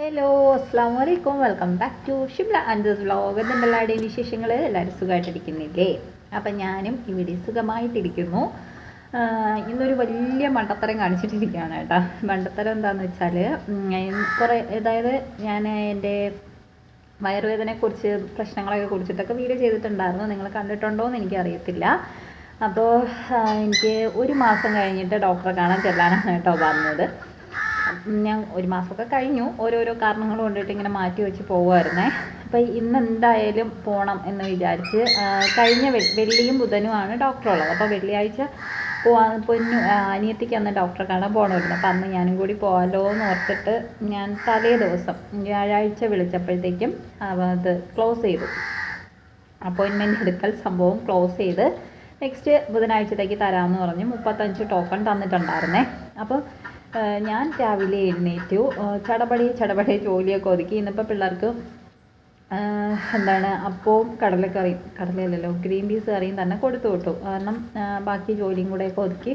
Hello അസ്സാം വലൈക്കും welcome back to Shimla Anju's vlog എന്തെല്ലാവരുടെയും വിശേഷങ്ങൾ എല്ലാവരും സുഖമായിട്ടിരിക്കുന്നില്ലേ അപ്പം ഞാനും ഇവിടെ സുഖമായിട്ടിരിക്കുന്നു. ഇന്നൊരു വലിയ മണ്ടത്തരം കാണിച്ചിട്ടിരിക്കുകയാണ് കേട്ടോ. മണ്ടത്തരം എന്താണെന്ന് വെച്ചാൽ കുറേ അതായത് ഞാൻ എന്റെ വയറുവേദനയെക്കുറിച്ച് പ്രശ്നങ്ങളൊക്കെ കുറിച്ചിട്ടൊക്കെ വീഡിയോ ചെയ്തിട്ടുണ്ടായിരുന്നു. നിങ്ങൾ കണ്ടിട്ടുണ്ടോ എന്ന് എനിക്കറിയത്തില്ല. അപ്പോൾ എനിക്ക് ഒരു മാസം കഴിഞ്ഞിട്ട് ഡോക്ടറെ കാണാൻ ചെല്ലാനാണ് കേട്ടോ പറഞ്ഞത് ഞാൻ ഒരു മാസമൊക്കെ കഴിഞ്ഞു. ഓരോരോ കാരണങ്ങൾ കൊണ്ടിട്ട് ഇങ്ങനെ മാറ്റി വെച്ച് പോകുമായിരുന്നേ അപ്പോൾ ഇന്ന് എന്തായാലും പോണം എന്ന് വിചാരിച്ച് കഴിഞ്ഞ വെള്ളിയും ബുധനുമാണ് ഡോക്ടർ ഉള്ളത്. അപ്പോൾ വെള്ളിയാഴ്ച പോവാൻ പൊന്നു അനിയത്തിക്ക് അന്ന് ഡോക്ടറെ കാണാൻ പോകണമായിരുന്നു അപ്പോൾ അന്ന് ഞാനും കൂടി പോകാമല്ലോ എന്ന് ഓർത്തിട്ട് ഞാൻ തലേ ദിവസം വ്യാഴാഴ്ച വിളിച്ചപ്പോഴത്തേക്കും അത് ക്ലോസ് ചെയ്തു. അപ്പോയിൻമെന്റ് എടുക്കൽ സംഭവം ക്ലോസ് ചെയ്ത് നെക്സ്റ്റ് ബുധനാഴ്ചത്തേക്ക് തരാമെന്ന് പറഞ്ഞ് മുപ്പത്തഞ്ച് ടോക്കൺ തന്നിട്ടുണ്ടായിരുന്നേ. അപ്പോൾ ഞാൻ രാവിലെ എഴുന്നേറ്റു. ചടപടി ചടപടി ജോലിയൊക്കെ ഒതുക്കി. ഇന്നിപ്പോൾ പിള്ളേർക്ക് എന്താണ് അപ്പവും കടലക്കറിയും കടലയല്ലല്ലോ ഗ്രീൻ പീസ് കറിയും തന്നെ കൊടുത്തു വിട്ടു. കാരണം ബാക്കി ജോലിയും കൂടെയൊക്കെ ഒതുക്കി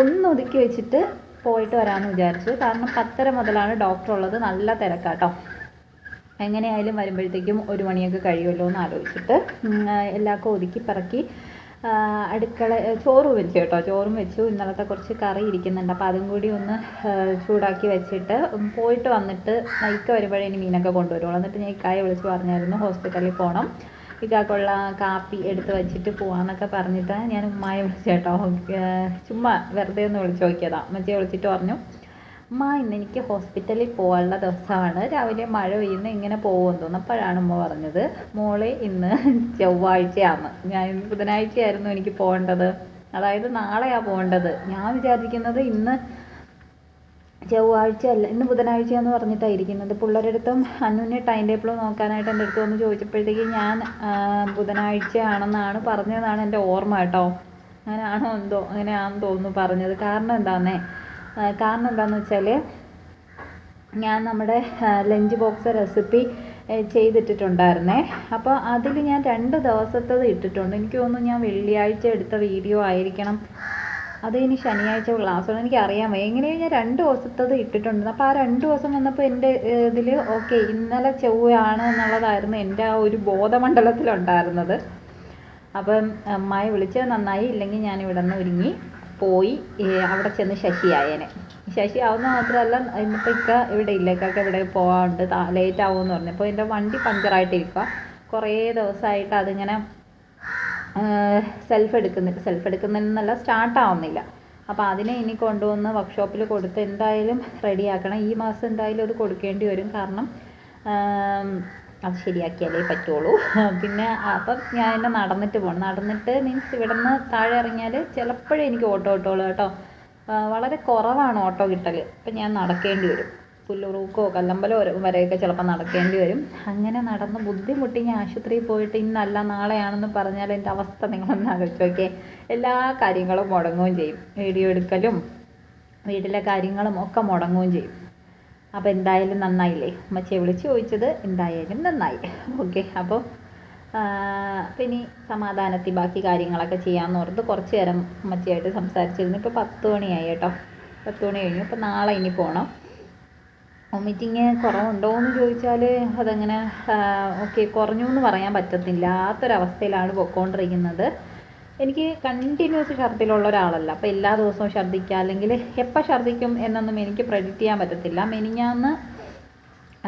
ഒന്നൊതുക്കി വെച്ചിട്ട് പോയിട്ട് വരാമെന്ന് വിചാരിച്ചു. കാരണം പത്തര മുതലാണ് ഡോക്ടർ ഉള്ളത്. നല്ല തിരക്കാട്ടോ. എങ്ങനെയായാലും വരുമ്പോഴത്തേക്കും ഒരു മണിയൊക്കെ കഴിയുമല്ലോ എന്ന് ആലോചിച്ചിട്ട് എല്ലാവർക്കും ഒതുക്കി പറക്കി അടുക്കള ചോറ് വെച്ചു കേട്ടോ. ചോറും വെച്ചു. ഇന്നലത്തെ കുറച്ച് കറി ഇരിക്കുന്നുണ്ട്. അപ്പോൾ അതും കൂടി ഒന്ന് ചൂടാക്കി വെച്ചിട്ട് പോയിട്ട് വന്നിട്ട് ഇക്ക വരുമ്പോഴേ ഇനി മീനൊക്കെ കൊണ്ടുവരുള്ളൂ. എന്നിട്ട് ഞാൻ ഇക്കായെ വിളിച്ച് പറഞ്ഞായിരുന്നു ഹോസ്പിറ്റലിൽ പോകണം ഇക്കാക്കുള്ള കാപ്പി എടുത്ത് വെച്ചിട്ട് പോകാമെന്നൊക്കെ പറഞ്ഞിട്ട് ഞാൻ ഉമ്മായെ വിളിച്ചു കേട്ടോ ചുമ്മാ വെറുതെ ഒന്ന് വിളിച്ചു നോക്കിയതാണ് അമ്മച്ചിയെ വിളിച്ചിട്ട് പറഞ്ഞു. അമ്മ ഇന്ന് എനിക്ക് ഹോസ്പിറ്റലിൽ പോകാനുള്ള ദിവസമാണ്. രാവിലെ മഴ പെയ്യുന്ന ഇങ്ങനെ പോകുമെന്ന് തോന്നുന്നു അപ്പോഴാണ് ഉമ്മ പറഞ്ഞത്. മോളെ ഇന്ന് ചൊവ്വാഴ്ചയാണ്. ഞാൻ ബുധനാഴ്ചയായിരുന്നു എനിക്ക് പോകേണ്ടത്. അതായത് നാളെയാണ് പോകേണ്ടത്. ഞാൻ വിചാരിക്കുന്നത് ഇന്ന് ചൊവ്വാഴ്ച അല്ല ഇന്ന് ബുധനാഴ്ചയാന്ന് പറഞ്ഞിട്ടാണ് ഇരിക്കുന്നത്. പിള്ളേരുടെ അടുത്തും അന്നുവിനെ ടൈം ടേബിൾ നോക്കാനായിട്ട് എന്റെ അടുത്ത് വന്ന് ചോദിച്ചപ്പോഴത്തേക്ക് ഞാൻ ബുധനാഴ്ചയാണെന്നാണ് പറഞ്ഞതെന്നാണ് എന്റെ ഓർമ്മ കേട്ടോ. അങ്ങനെയാണോ എന്തോ അങ്ങനെയാണെന്ന് തോന്നുന്നു പറഞ്ഞത്. കാരണം എന്താന്നേ ആ, കാരണം എന്താണെന്ന് വെച്ചാൽ ഞാൻ നമ്മുടെ ലഞ്ച് ബോക്സ് റെസിപ്പി ചെയ്തിട്ടിട്ടുണ്ടായിരുന്നേ. അപ്പോൾ അതിൽ ഞാൻ രണ്ട് ദിവസത്തത് ഇട്ടിട്ടുണ്ട്. എനിക്ക് തോന്നുന്നു ഞാൻ വെള്ളിയാഴ്ച എടുത്ത വീഡിയോ ആയിരിക്കണം. അത് ഇനി ശനിയാഴ്ച ക്ലാസ് ഉണ്ട് എനിക്ക് അറിയാൻ വയ്യ. എങ്ങനെയോ ഞാൻ രണ്ട് ദിവസത്തത് ഇട്ടിട്ടുണ്ട്. അപ്പോൾ ആ രണ്ട് ദിവസം വന്നപ്പോൾ എന്റെ ഇതിൽ ഓക്കെ ഇന്നലെ ചൊവ്വയാണ് എന്നുള്ളതായിരുന്നു എന്റെ ആ ഒരു ബോധമണ്ഡലത്തിലുണ്ടായിരുന്നത്. അപ്പം അമ്മായി വിളിച്ചത് നന്നായി ഇല്ലെങ്കിൽ ഞാൻ ഇവിടെ നിന്ന് ഒരുങ്ങി. പോയി അവിടെ ചെന്ന് ശശിയായേനെ ശശി ആവുന്ന മാത്രമല്ല ഇന്നിപ്പോൾ ഇക്ക ഇവിടെ ഇല്ല. ഇവിടെ പോകാണ്ട് ലേറ്റ് ആവുമെന്ന് പറഞ്ഞു. അപ്പോൾ എന്റെ വണ്ടി പഞ്ചറായിട്ടിരിക്കുക കുറേ ദിവസമായിട്ട് അതിങ്ങനെ സെൽഫ് എടുക്കുന്നില്ല സെൽഫ് എടുക്കുന്നില്ലെന്നല്ല സ്റ്റാർട്ട് ആവുന്നില്ല. അപ്പോൾ അതിനെ ഇനി കൊണ്ടുവന്ന് വർക്ക്ഷോപ്പിൽ കൊടുത്ത് എന്തായാലും റെഡിയാക്കണം ഈ മാസം എന്തായാലും അത് കൊടുക്കേണ്ടി വരും. കാരണം അത് ശരിയാക്കിയാലേ പറ്റുള്ളൂ. പിന്നെ അപ്പം ഞാൻ എന്നെ നടന്നിട്ട് പോകണം നടന്നിട്ട് മീൻസ് ഇവിടെ നിന്ന് താഴെ ഇറങ്ങിയാൽ ചിലപ്പോഴേ എനിക്ക് ഓട്ടോ കിട്ടുള്ളൂ കേട്ടോ. വളരെ കുറവാണ് ഓട്ടോ കിട്ടൽ അപ്പം ഞാൻ നടക്കേണ്ടി വരും. പുല്ലുറൂക്കോ കല്ലമ്പലോ വരെ- വരെയൊക്കെ ചിലപ്പോൾ നടക്കേണ്ടി വരും. അങ്ങനെ നടന്ന് ബുദ്ധിമുട്ടി ഞാൻ ആശുപത്രിയിൽ പോയിട്ട് ഇന്നല്ല നാളെയാണെന്ന് പറഞ്ഞാൽ എന്റെ അവസ്ഥ നിങ്ങളൊന്ന് ആലോചിച്ച് നോക്കിയേ. എല്ലാ കാര്യങ്ങളും മുടങ്ങുകയും ചെയ്യും. വീഡിയോ എടുക്കലും വീട്ടിലെ കാര്യങ്ങളും ഒക്കെ മുടങ്ങുകയും ചെയ്യും. അപ്പോൾ എന്തായാലും നന്നായില്ലേ? അമ്മച്ചിയെ വിളിച്ച് ചോദിച്ചത് എന്തായാലും നന്നായി. ഓക്കെ അപ്പോൾ പിന്നെ സമാധാനത്തിൽ ബാക്കി കാര്യങ്ങളൊക്കെ ചെയ്യാമെന്ന് ഓർത്ത് കുറച്ച് നേരം അമ്മച്ചിയായിട്ട് സംസാരിച്ചിരുന്നു. ഇപ്പോൾ പത്ത് മണിയായി കേട്ടോ. പത്ത് മണി കഴിഞ്ഞു. അപ്പോൾ നാളെ ഇനി പോകണം വോമിറ്റിങ് കുറവുണ്ടോ എന്ന് ചോദിച്ചാൽ അതങ്ങനെ ഓക്കെ കുറഞ്ഞു എന്ന് പറയാൻ പറ്റത്തില്ലാത്തൊരവസ്ഥയിലാണ് പൊയ്ക്കൊണ്ടിരിക്കുന്നത്. എനിക്ക് കണ്ടിന്യൂസ് ഛർദ്ദിലുള്ള ഒരാളല്ല. അപ്പോൾ എല്ലാ ദിവസവും ഛർദ്ദിക്കുക അല്ലെങ്കിൽ എപ്പോൾ ഛർദ്ദിക്കും എന്നൊന്നും എനിക്ക് പ്രെഡിക്റ്റ് ചെയ്യാൻ പറ്റത്തില്ല. മെനിഞ്ഞാന്ന്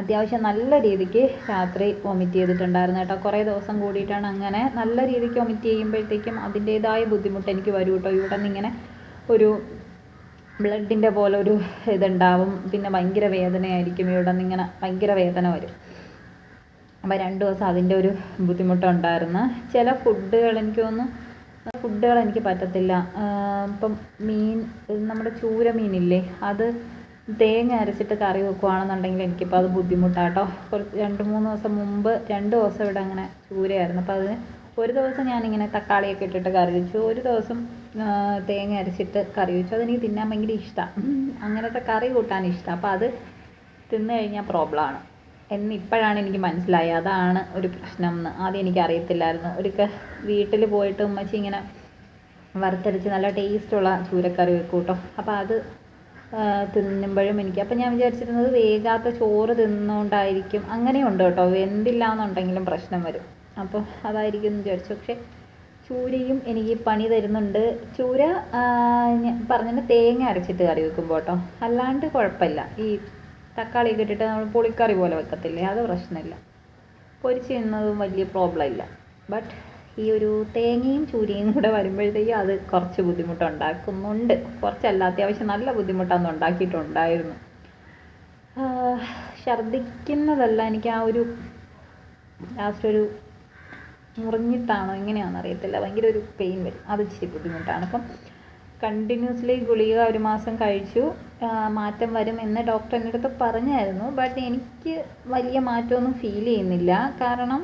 അത്യാവശ്യം നല്ല രീതിക്ക് രാത്രി വൊമിറ്റ് ചെയ്തിട്ടുണ്ടായിരുന്നു കേട്ടോ. കുറേ ദിവസം കൂടിയിട്ടാണ് അങ്ങനെ നല്ല രീതിക്ക് വൊമിറ്റ് ചെയ്യുമ്പോഴത്തേക്കും അതിന്റേതായ ബുദ്ധിമുട്ട് എനിക്ക് വരും കേട്ടോ. ഇവിടെ നിന്ന് ഇങ്ങനെ ഒരു ബ്ലഡിന്റെ പോലെ ഒരു ഇതുണ്ടാവും. പിന്നെ ഭയങ്കര വേദനയായിരിക്കും. ഇവിടെ നിന്ന് ഇങ്ങനെ ഭയങ്കര വേദന വരും. അപ്പോൾ രണ്ട് ദിവസം അതിന്റെ ഒരു ബുദ്ധിമുട്ടുണ്ടായിരുന്നു. ചില ഫുഡുകൾ എനിക്ക് തോന്നുന്നു ഫുഡുകൾ എനിക്ക് പറ്റത്തില്ല ഇപ്പം മീൻ നമ്മുടെ ചൂര മീനില്ലേ അത് തേങ്ങ അരച്ചിട്ട് കറി വെക്കുവാണെന്നുണ്ടെങ്കിൽ എനിക്കിപ്പോൾ അത് ബുദ്ധിമുട്ടാട്ടോ. കുറച്ച് രണ്ട് മൂന്ന് ദിവസം മുമ്പ് രണ്ട് ദിവസം ഇവിടെ അങ്ങനെ ചൂരയായിരുന്നു. അപ്പോൾ അതിന് ഒരു ദിവസം ഞാനിങ്ങനെ തക്കാളിയൊക്കെ ഇട്ടിട്ട് കറി വെച്ചു. ഒരു ദിവസം തേങ്ങ അരച്ചിട്ട് കറി വെച്ചു. അതെനിക്ക് തിന്നാൻ ഭയങ്കര ഇഷ്ടമാണ് അങ്ങനത്തെ കറി കൂട്ടാൻ ഇഷ്ടമാണ് അപ്പോൾ അത് തിന്നു കഴിഞ്ഞാൽ പ്രോബ്ലമാണ്. എന്ന് ഇപ്പോഴാണ് എനിക്ക് മനസ്സിലായത്. അതാണ് ഒരു പ്രശ്നം എന്ന് ആദ്യം എനിക്ക് അറിയത്തില്ലായിരുന്നു ഒരു വീട്ടിൽ പോയിട്ട് ഉമ്മച്ചി ഇങ്ങനെ വറുത്തരച്ച് നല്ല ടേസ്റ്റുള്ള ചൂരക്കറി വെക്കും കേട്ടോ അപ്പോൾ അത് തിന്നുമ്പോഴും എനിക്ക്. അപ്പം ഞാൻ വിചാരിച്ചിരുന്നത് വേഗാത്ത ചോറ് തിന്നുകൊണ്ടായിരിക്കും അങ്ങനെയുണ്ട് കേട്ടോ വെന്തില്ല എന്നുണ്ടെങ്കിലും പ്രശ്നം വരും. അപ്പോൾ അതായിരിക്കും എന്ന് വിചാരിച്ചു. പക്ഷേ ചൂരയും എനിക്ക് പണി തരുന്നുണ്ട്. ചൂര പറഞ്ഞിട്ട് തേങ്ങ അരച്ചിട്ട് കറി വെക്കുമ്പോൾ കേട്ടോ അല്ലാണ്ട് കുഴപ്പമില്ല. ഈ തക്കാളിയൊക്കെ ഇട്ടിട്ട് നമ്മൾ പുളിക്കറി പോലെ വെക്കത്തില്ലേ? അത് പ്രശ്നമില്ല. പൊരിച്ച് തിന്നതും വലിയ പ്രോബ്ലം ഇല്ല. ബട്ട് ഈ ഒരു തേങ്ങയും ചൂരയും കൂടെ വരുമ്പോഴത്തേക്കും അത് കുറച്ച് ബുദ്ധിമുട്ടുണ്ടാക്കുന്നുണ്ട്. കുറച്ചല്ല അത്യാവശ്യം നല്ല ബുദ്ധിമുട്ടന്ന് ഉണ്ടാക്കിയിട്ടുണ്ടായിരുന്നു. ഛർദ്ദിക്കുന്നതല്ല എനിക്ക് ആ ഒരു ലാസ്റ്റ് ഒരു മുറിഞ്ഞിട്ടാണോ എങ്ങനെയാണെന്ന് അറിയത്തില്ല. ഭയങ്കര ഒരു പെയിൻ വരും. അത് ഇച്ചിരി ബുദ്ധിമുട്ടാണ്. അപ്പം കണ്ടിന്യൂസ്ലി ഗുളിക ഒരു മാസം കഴിച്ചു മാറ്റം വരും എന്ന് ഡോക്ടർ എന്റെ അടുത്ത് പറഞ്ഞായിരുന്നു. ബട്ട് എനിക്ക് വലിയ മാറ്റമൊന്നും ഫീൽ ചെയ്യുന്നില്ല. കാരണം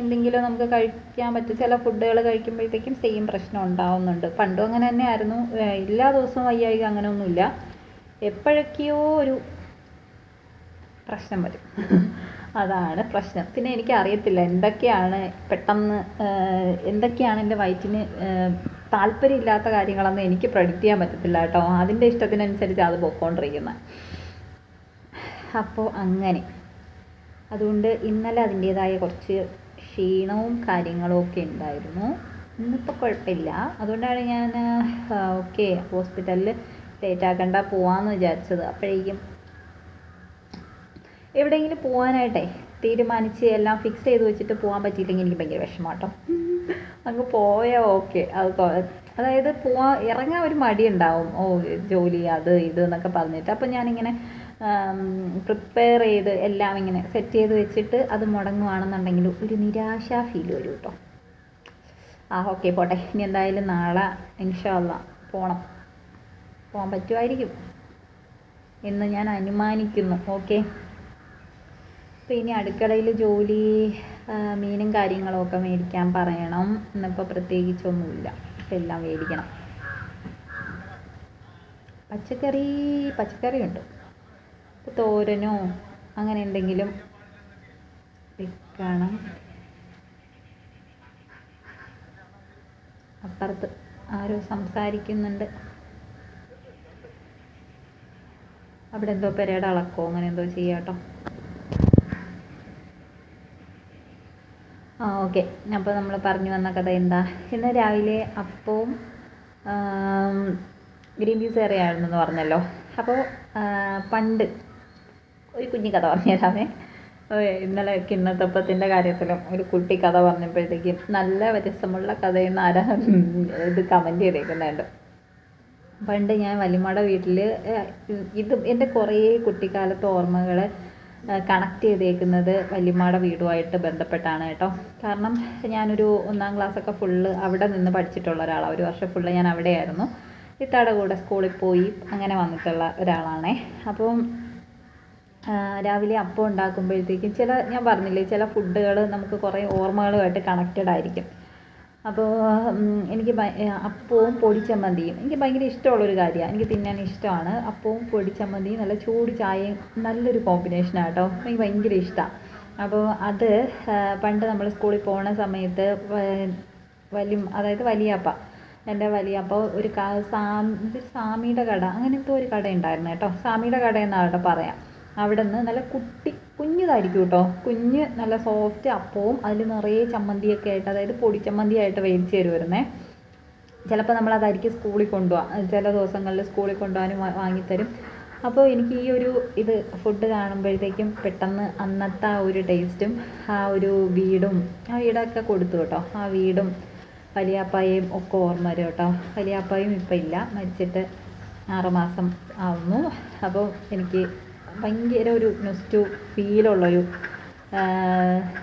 എന്തെങ്കിലും നമുക്ക് കഴിക്കാൻ പറ്റും. ചില ഫുഡുകൾ കഴിക്കുമ്പോഴത്തേക്കും സെയിം പ്രശ്നം ഉണ്ടാവുന്നുണ്ട്. പണ്ടും അങ്ങനെ തന്നെയായിരുന്നു. എല്ലാ ദിവസവും വയ്യായിക അങ്ങനെയൊന്നുമില്ല. എപ്പോഴൊക്കെയോ ഒരു പ്രശ്നം വരും. അതാണ് പ്രശ്നം. പിന്നെ എനിക്കറിയത്തില്ല എന്തൊക്കെയാണ് പെട്ടെന്ന് എന്തൊക്കെയാണ് എന്റെ വയറ്റിന് താല്പര്യമില്ലാത്ത കാര്യങ്ങളൊന്നും എനിക്ക് പ്രഡിക്റ്റ് ചെയ്യാൻ പറ്റത്തില്ല കേട്ടോ. അതിന്റെ ഇഷ്ടത്തിനനുസരിച്ച് അത് പോയിക്കൊണ്ടിരിക്കുന്നത് അപ്പോൾ അങ്ങനെ. അതുകൊണ്ട് ഇന്നലെ അതിന്റേതായ കുറച്ച് ക്ഷീണവും കാര്യങ്ങളും ഒക്കെ ഉണ്ടായിരുന്നു. ഇന്നിപ്പോൾ കുഴപ്പമില്ല. അതുകൊണ്ടാണ് ഞാൻ ഓക്കെ ഹോസ്പിറ്റലിൽ ലേറ്റ് ആക്കണ്ട പോവാന്ന് വിചാരിച്ചത്. അപ്പോഴേക്കും എവിടെയെങ്കിലും പോകാനായിട്ടേ തീരുമാനിച്ച് എല്ലാം ഫിക്സ് ചെയ്ത് വെച്ചിട്ട് പോകാൻ പറ്റിയില്ലെങ്കിൽ എനിക്ക് ഭയങ്കര വിഷമം കേട്ടോ. അങ്ങ് പോയാൽ ഓക്കെ അത് അതായത് പോവാ ഇറങ്ങാൻ ഒരു മടി ഉണ്ടാവും ഓ ജോലി അത് ഇത് എന്നൊക്കെ പറഞ്ഞിട്ട്. അപ്പം ഞാനിങ്ങനെ പ്രിപ്പയർ ചെയ്ത് എല്ലാം ഇങ്ങനെ സെറ്റ് ചെയ്ത് വെച്ചിട്ട് അത് മുടങ്ങുവാണെന്നുണ്ടെങ്കിൽ ഒരു നിരാശ ഫീൽ വരും കേട്ടോ ആ ഓക്കെ പോട്ടെ. ഇനി എന്തായാലും നാളെ ഇൻഷാല്ല പോകണം പോകാൻ പറ്റുമായിരിക്കും എന്ന് ഞാൻ അനുമാനിക്കുന്നു. ഓക്കെ അപ്പോൾ ഇനി അടുക്കളയിൽ ജോലി മീനും കാര്യങ്ങളും ഒക്കെ മേടിക്കാൻ പറയണം ഇന്നിപ്പോൾ പ്രത്യേകിച്ചൊന്നുമില്ല. അപ്പോൾ എല്ലാം മേടിക്കണം. പച്ചക്കറി പച്ചക്കറി ഉണ്ട് തോരനോ അങ്ങനെ എന്തെങ്കിലും വെക്കണം. അപ്പുറത്ത് ആരോ സംസാരിക്കുന്നുണ്ട്. അവിടെ എന്തോ പെരയുടെ അളക്കോ അങ്ങനെ എന്തോ ചെയ്യാട്ടോ. ആ ഓക്കെ. അപ്പോൾ നമ്മൾ പറഞ്ഞു വന്ന കഥ എന്താ? ഇന്ന് രാവിലെ അപ്പവും ഗ്രീൻ പീസ് കറിയായിരുന്നു എന്ന് പറഞ്ഞല്ലോ. അപ്പോൾ പണ്ട് ഒരു കുഞ്ഞു കഥ പറഞ്ഞുതരാമേ. ഇന്നലെ കിണ്ണത്തപ്പത്തിന്റെ കാര്യത്തിലും ഒരു കുട്ടി കഥ പറഞ്ഞപ്പോഴത്തേക്കും നല്ല രസമുള്ള കഥയെന്ന് ആരാ ഇത് കമന്റ് ചെയ്തേക്കുന്നുണ്ട്. പണ്ട് ഞാൻ വല്യമ്മയുടെ വീട്ടിൽ ഇത് എന്റെ കുറേ കുട്ടിക്കാലത്തെ ഓർമ്മകൾ കണക്ട് ചെയ്തേക്കുന്നത് വല്യമ്മയുടെ വീടുമായിട്ട് ബന്ധപ്പെട്ടാണ് കേട്ടോ. കാരണം ഞാനൊരു ഒന്നാം ക്ലാസ്സൊക്കെ ഫുള്ള് അവിടെ നിന്ന് പഠിച്ചിട്ടുള്ള ഒരാളാണ് ഒരു വർഷം ഫുള്ള് ഞാൻ അവിടെയായിരുന്നു. ഇത്താടെ കൂടെ സ്കൂളിൽ പോയി അങ്ങനെ വന്നിട്ടുള്ള ഒരാളാണേ. അപ്പം രാവിലെ അപ്പം ഉണ്ടാക്കുമ്പോഴത്തേക്കും ചില ഞാൻ പറഞ്ഞില്ലേ ചില ഫുഡുകൾ നമുക്ക് കുറേ ഓർമ്മകളുമായിട്ട് കണക്റ്റഡ് ആയിരിക്കും. അപ്പോൾ എനിക്ക് അപ്പവും പൊടിച്ചമ്മന്തിയും എനിക്ക് ഭയങ്കര ഇഷ്ടമുള്ളൊരു കാര്യമാണ് എനിക്ക് തിന്നാൻ ഇഷ്ടമാണ്. അപ്പവും പൊടിച്ചമ്മന്തിയും നല്ല ചൂട് ചായയും നല്ലൊരു കോമ്പിനേഷനാണ് കേട്ടോ എനിക്ക് ഭയങ്കര ഇഷ്ടമാണ് അപ്പോൾ അത് പണ്ട് നമ്മൾ സ്കൂളിൽ പോണ സമയത്ത് വലിയ അതായത് വലിയപ്പ എന്റെ വലിയപ്പ ഒരു സാമിയുടെ കട അങ്ങനെ എന്തോ ഒരു കട ഉണ്ടായിരുന്നു കേട്ടോ. സാമിയുടെ കട എന്നാണ് അവിടെ പറയാം. അവിടെ നിന്ന് നല്ല കുട്ടി കുഞ്ഞിതായിരിക്കും കേട്ടോ. കുഞ്ഞ് നല്ല സോഫ്റ്റ് അപ്പവും അതിൽ നിറയെ ചമ്മന്തിയൊക്കെ ആയിട്ട് അതായത് പൊടിച്ചമ്മന്തി ആയിട്ട് വേവിച്ച് തരുമായിരുന്നേ ചിലപ്പോൾ നമ്മളതായിരിക്കും സ്കൂളിൽ കൊണ്ടുപോകാം ചില ദിവസങ്ങളിൽ സ്കൂളിൽ കൊണ്ടുപോകാനും വാങ്ങിത്തരും. അപ്പോൾ എനിക്ക് ഈ ഒരു ഇത് ഫുഡ് കാണുമ്പോഴത്തേക്കും പെട്ടെന്ന് അന്നത്തെ ആ ഒരു ടേസ്റ്റും ആ ഒരു വീടും ആ വീടൊക്കെ കൊടുത്തു കേട്ടോ. ആ വീടും വലിയാപ്പായും ഒക്കെ ഓർമ്മ വരും കേട്ടോ. വലിയാപ്പായും ഇപ്പം ഇല്ല മരിച്ചിട്ട് ആറുമാസം ആവുന്നു. അപ്പോൾ എനിക്ക് ഭയങ്കര ഒരു നൊസ്റ്റു ഫീലുള്ളൊരു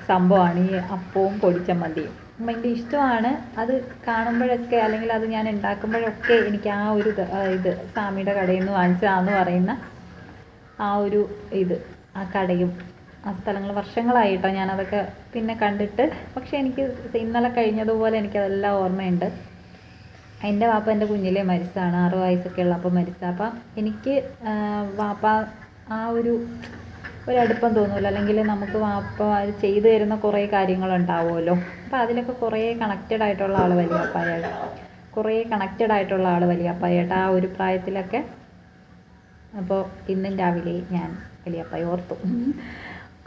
സംഭവമാണ് ഈ അപ്പവും പൊടിച്ചമ്മന്തിയും ഭയങ്കര ഇഷ്ടമാണ്. അത് കാണുമ്പോഴൊക്കെ അല്ലെങ്കിൽ അത് ഞാൻ ഉണ്ടാക്കുമ്പോഴൊക്കെ എനിക്ക് ആ ഒരു ഇത് സ്വാമിയുടെ കടയിൽ നിന്ന് വാങ്ങിച്ചതാണെന്ന് പറയുന്ന ആ ഒരു ഇത് ആ കടയും ആ സ്ഥലങ്ങൾ വർഷങ്ങളായിട്ടോ ഞാനതൊക്കെ പിന്നെ കണ്ടിട്ട്. പക്ഷേ എനിക്ക് ഇന്നലെ കഴിഞ്ഞതുപോലെ എനിക്കതെല്ലാം ഓർമ്മയുണ്ട്. എന്റെ വാപ്പ എന്റെ കുഞ്ഞിലേ മരിച്ചതാണ് ആറ് വയസ്സൊക്കെ ഉള്ളപ്പോൾ മരിച്ച അപ്പം എനിക്ക് വാപ്പ ആ ഒരു ഒരടുപ്പം തോന്നുമല്ലോ അല്ലെങ്കിൽ നമുക്ക് വാപ്പ ചെയ്തു തരുന്ന കുറേ കാര്യങ്ങളുണ്ടാവുമല്ലോ. അപ്പോൾ അതിലൊക്കെ കുറേ കണക്റ്റഡ് ആയിട്ടുള്ള ആൾ വലിയപ്പായാണ് കുറേ കണക്റ്റഡ് ആയിട്ടുള്ള ആൾ വലിയപ്പായായിട്ട്. ആ ഒരു പ്രായത്തിലൊക്കെ അപ്പോൾ ഇന്നും രാവിലെ ഞാൻ വലിയപ്പായി ഓർത്തു.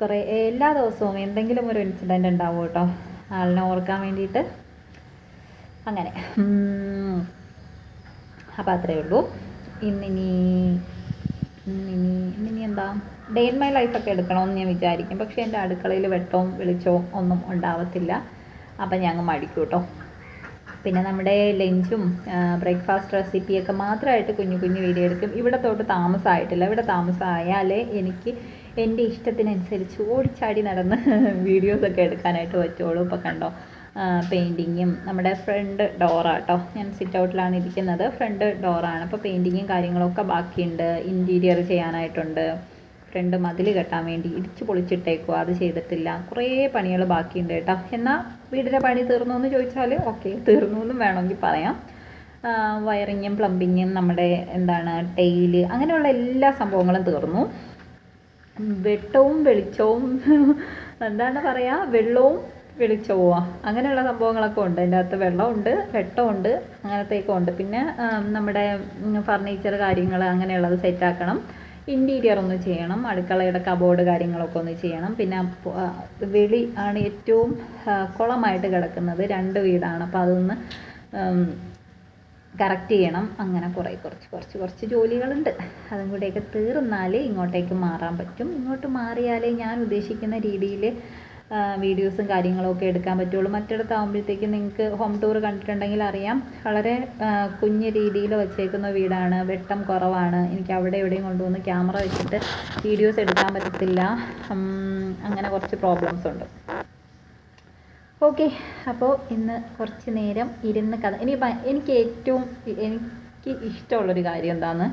കുറേ എല്ലാ ദിവസവും എന്തെങ്കിലും ഒരു ഇൻസിഡന്റ് ഉണ്ടാവും കേട്ടോ. ആളിനെ ഓർക്കാൻ വേണ്ടിയിട്ട്. അങ്ങനെ. അപ്പോൾ അത്രയേ ഉള്ളൂ. ഇന്നിനി ഇന്നിനി ഇനി എന്താ ഡേ ഇൻ മൈ ലൈഫൊക്കെ എടുക്കണമെന്ന് ഞാൻ വിചാരിക്കും. പക്ഷെ എന്റെ അടുക്കളയിൽ വെട്ടവും വെളിച്ചവും ഒന്നും ഉണ്ടാവത്തില്ല. അപ്പം അങ്ങ് മടിക്കും കേട്ടോ. പിന്നെ നമ്മുടെ ലഞ്ചും ബ്രേക്ക്ഫാസ്റ്റ് റെസിപ്പിയൊക്കെ മാത്രമായിട്ട് കുഞ്ഞു കുഞ്ഞു വീഡിയോ എടുക്കും. ഇവിടെ തൊട്ട് താമസമായിട്ടില്ല ഇവിടെ താമസമായാലേ എനിക്ക് എന്റെ ഇഷ്ടത്തിനനുസരിച്ച് ഓടിച്ചാടി നടന്ന് വീഡിയോസൊക്കെ എടുക്കാനായിട്ട് പറ്റുള്ളൂ. ഇപ്പോൾ കണ്ടോ? പെയിന്റിങ്ങും നമ്മുടെ ഫ്രണ്ട് ഡോറാട്ടോ ഞാൻ സിറ്റ് ഔട്ടിലാണ് ഇരിക്കുന്നത്. ഫ്രണ്ട് ഡോറാണ് അപ്പോൾ പെയിന്റിങ്ങും കാര്യങ്ങളൊക്കെ ബാക്കിയുണ്ട്. ഇന്റീരിയർ ചെയ്യാനായിട്ടുണ്ട്. ഫ്രണ്ട് മതിൽ കെട്ടാൻ വേണ്ടി ഇടിച്ച് പൊളിച്ചിട്ടേക്കുക അത് ചെയ്തിട്ടില്ല. കുറേ പണികൾ ബാക്കിയുണ്ട് കേട്ടോ. എന്നാൽ വീടിന്റെ പണി തീർന്നു എന്ന് ചോദിച്ചാൽ ഓക്കെ തീർന്നു എന്നും വേണമെങ്കിൽ പറയാം. വയറിങ്ങും പ്ലംബിങ്ങും നമ്മുടെ എന്താണ് ടെയിൽ അങ്ങനെയുള്ള എല്ലാ സംഭവങ്ങളും തീർന്നു. വെട്ടവും വെളിച്ചവും എന്താണ് പറയുക വെള്ളവും വെളിച്ചവും അങ്ങനെയുള്ള സംഭവങ്ങളൊക്കെ ഉണ്ട്. അതിന്റെ അകത്ത് വെള്ളമുണ്ട് വെട്ടമുണ്ട് അങ്ങനത്തെയൊക്കെ ഉണ്ട്. പിന്നെ നമ്മുടെ ഫർണിച്ചർ കാര്യങ്ങൾ അങ്ങനെയുള്ളത് സെറ്റാക്കണം ഇന്റീരിയർ ഒന്ന് ചെയ്യണം. അടുക്കളയുടെ കബോർഡ് കാര്യങ്ങളൊക്കെ ഒന്ന് ചെയ്യണം. പിന്നെ വെളി ആണ് ഏറ്റവും കുളമായിട്ട് കിടക്കുന്നത്. രണ്ട് വീടാണ്. അപ്പോൾ അതൊന്ന് കറക്റ്റ് ചെയ്യണം. അങ്ങനെ കുറേ കുറച്ച് കുറച്ച് കുറച്ച് ജോലികളുണ്ട്. അതും കൂടെയൊക്കെ തീർന്നാലേ ഇങ്ങോട്ടേക്ക് മാറാൻ പറ്റും. ഇങ്ങോട്ട് മാറിയാലേ ഞാൻ ഉദ്ദേശിക്കുന്ന രീതിയിൽ വീഡിയോസും കാര്യങ്ങളും ഒക്കെ എടുക്കാൻ പറ്റുള്ളൂ. മറ്റിടത്താകുമ്പോഴത്തേക്ക് നിങ്ങൾക്ക് ഹോം ടൂർ കണ്ടിട്ടുണ്ടെങ്കിൽ അറിയാം. വളരെ കുഞ്ഞു രീതിയിൽ വച്ചേക്കുന്ന വീടാണ്. വെട്ടം കുറവാണ്. എനിക്ക് അവിടെ എവിടെയും കൊണ്ടുവന്ന് ക്യാമറ വെച്ചിട്ട് വീഡിയോസ് എടുക്കാൻ പറ്റത്തില്ല. അങ്ങനെ കുറച്ച് പ്രോബ്ലംസ് ഉണ്ട്. ഓക്കെ അപ്പോൾ ഇന്ന് കുറച്ച് നേരം ഇരുന്ന് കഥ. ഇനി എനിക്ക് ഏറ്റവും എനിക്ക് ഇഷ്ടമുള്ളൊരു കാര്യം എന്താണെന്ന്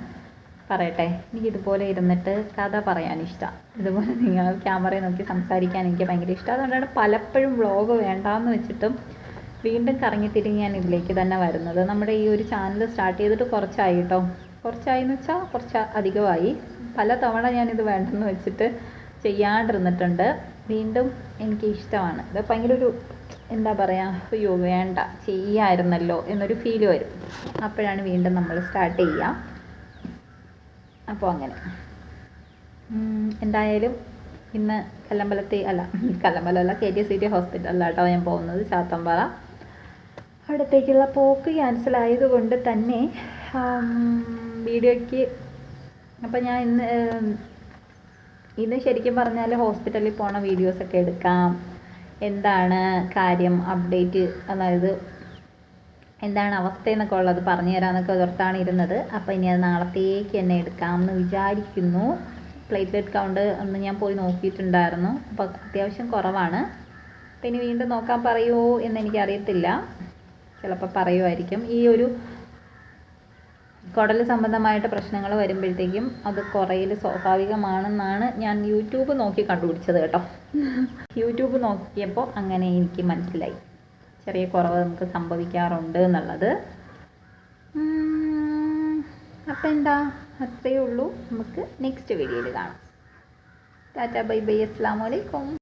പറയട്ടെ? എനിക്ക് ഇതുപോലെ ഇരുന്നിട്ട് കഥ പറയാൻ ഇഷ്ടമാണ് ഇതുപോലെ നിങ്ങൾ ക്യാമറയിൽ നോക്കി സംസാരിക്കാൻ എനിക്ക് ഭയങ്കര ഇഷ്ടം. അതുകൊണ്ടാണ് പലപ്പോഴും വ്ളോഗ് വേണ്ടാന്ന് വെച്ചിട്ടും വീണ്ടും കറങ്ങി തിരിഞ്ഞ് ഞാൻ ഇതിലേക്ക് തന്നെ വരുന്നത്. നമ്മുടെ ഈ ഒരു ചാനൽ സ്റ്റാർട്ട് ചെയ്തിട്ട് കുറച്ചായി കേട്ടോ കുറച്ചായി എന്ന് വെച്ചാൽ കുറച്ച് അധികമായി. പല തവണ ഞാനിത് വേണ്ടെന്ന് വെച്ചിട്ട് ചെയ്യാണ്ടിരുന്നിട്ടുണ്ട്. വീണ്ടും എനിക്ക് ഇഷ്ടമാണ്. ഇത് ഭയങ്കര ഒരു എന്താ പറയുക അയ്യോ വേണ്ട ചെയ്യായിരുന്നല്ലോ എന്നൊരു ഫീൽ വരും. അപ്പോഴാണ് വീണ്ടും നമ്മൾ സ്റ്റാർട്ട് ചെയ്യുക അപ്പോൾ അങ്ങനെ. എന്തായാലും ഇന്ന് കല്ലമ്പലത്തെ അല്ല കല്ലമ്പലമല്ല കെ ടി സി ടി ഹോസ്പിറ്റലിലാട്ടോ ഞാൻ പോകുന്നത് ചാത്തമ്പാറ. അവിടത്തേക്കുള്ള പോക്ക് ക്യാൻസൽ ആയതുകൊണ്ട് തന്നെ വീഡിയോയ്ക്ക് അപ്പം ഞാൻ ഇന്ന് ഇന്ന് ശരിക്കും പറഞ്ഞാൽ ഹോസ്പിറ്റലിൽ പോണ വീഡിയോസൊക്കെ എടുക്കാം. എന്താണ് കാര്യം അപ്ഡേറ്റ് അതായത് എന്താണ് അവസ്ഥ എന്നൊക്കെ ഉള്ളത് പറഞ്ഞു തരാമെന്നൊക്കെ ഓർത്താണ് ഇരുന്നത്. അപ്പോൾ ഇനി അത് നാളത്തേക്ക് തന്നെ എടുക്കാമെന്ന് വിചാരിക്കുന്നു. പ്ലേറ്റ്ലെറ്റ് കൗണ്ട് ഒന്ന് ഞാൻ പോയി നോക്കിയിട്ടുണ്ടായിരുന്നു. അപ്പോൾ അത്യാവശ്യം കുറവാണ്. അപ്പോൾ ഇനി വീണ്ടും നോക്കാൻ പറയുമോ എന്ന് എനിക്കറിയത്തില്ല. ചിലപ്പോൾ പറയുമായിരിക്കും. ഈ ഒരു കുടൽ സംബന്ധമായിട്ട് പ്രശ്നങ്ങൾ വരുമ്പോഴത്തേക്കും അത് കുറയൽ സ്വാഭാവികമാണെന്നാണ് ഞാൻ യൂട്യൂബ് നോക്കി കണ്ടുപിടിച്ചത് കേട്ടോ. യൂട്യൂബ് നോക്കിയപ്പോൾ അങ്ങനെ എനിക്ക് മനസ്സിലായി. ചെറിയ കുറവ് നമുക്ക് സംഭവിക്കാറുണ്ട് എന്നുള്ളത്. അപ്പം എന്താ? അത്രയേ ഉള്ളൂ. നമുക്ക് നെക്സ്റ്റ് വീഡിയോയിൽ കാണാം. ടാറ്റ ബൈ ബൈ അസ്സാം വലൈക്കും